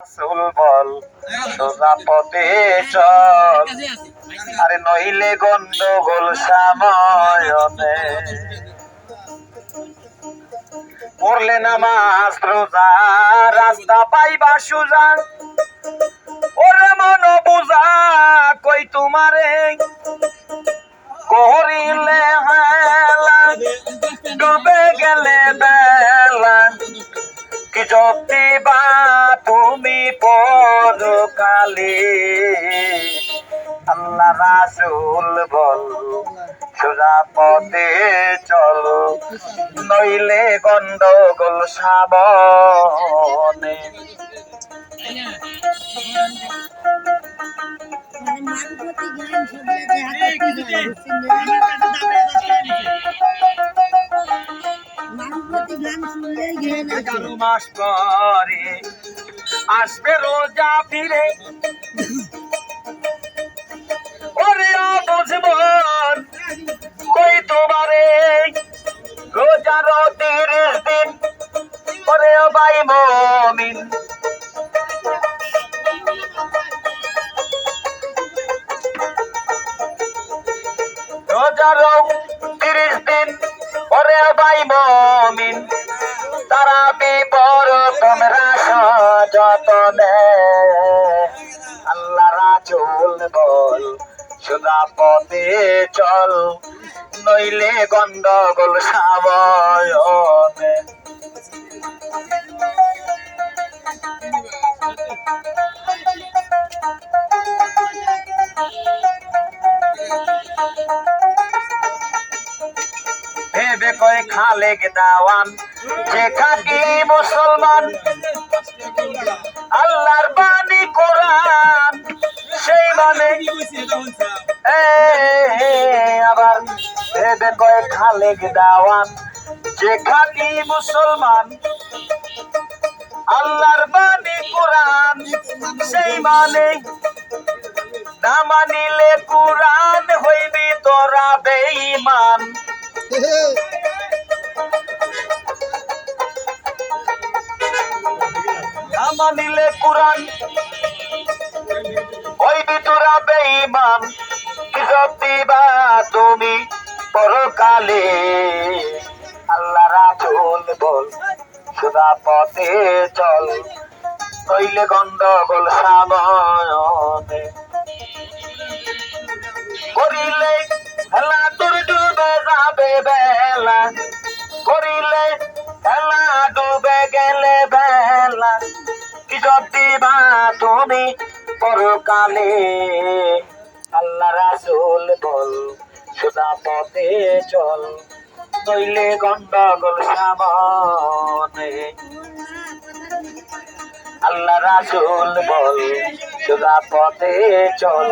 রাসূল বল সোজা চল। আরে নইলে গন্ডগোল সাময়নে পড়লে নামাজ রোজা রাস্তা পাইবা সুজা। ওরে মন বুঝা কই তোমারে? করিলে হেলা, ডুবে গেলে বেলা। কি যদি বা তুমি পরকালে আল্লাহ রাসুল বল সোজা পথে চল। নইলে গন্ডগোল সাবনে। মানে গান শুনলে এগারো মাস পরে আসবে রোজা ফিরে। ওরে বুঝবন কই তোমারে রোজার তিরিশ দিন। ওরে ভাই মমিন। রোজার তিরিশ দিন, ওরে ভাই মমিন। তারা বিপর তোমরা সযতনে আল্লাহ রাজুল বল সুদা পথে চল নইলে গন্ডগোল সাবয়নে। ভেবে কয় খালেক দাওয়ান, যে খাটি মুসলমান। আল্লাহর বাণী কোরআন, সেই মানে আবার ভেবে কয় খালেক দাওয়ান, যে খাটি মুসলমান। আল্লাহর বাণী কোরআন, সেই মানে না মানিলে কোরআন হইবি তোরা বেঈমান। মানিলে কোরআন। ওই ভিতরা বেঈমান, কি যদি বা তুমি? পরকালে আল্লাহ রাজুল বল, সুদা পথে চল। নইলে গন্ডগোল সামনে করিলে হেলা তোর ডুবে যাবে বেলা। করিলে বা তুমি পরকালে। আল্লাহ রাসুল বল সুদা পথে চল, নইলে গন্ডগোল সামনে। আল্লাহ রাসুল বল সুদা পথে চল,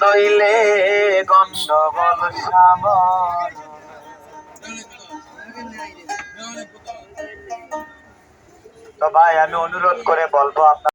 নইলে গন্ডগোল সামনে। তো ভাই, আমি অনুরোধ করে বলব আপনার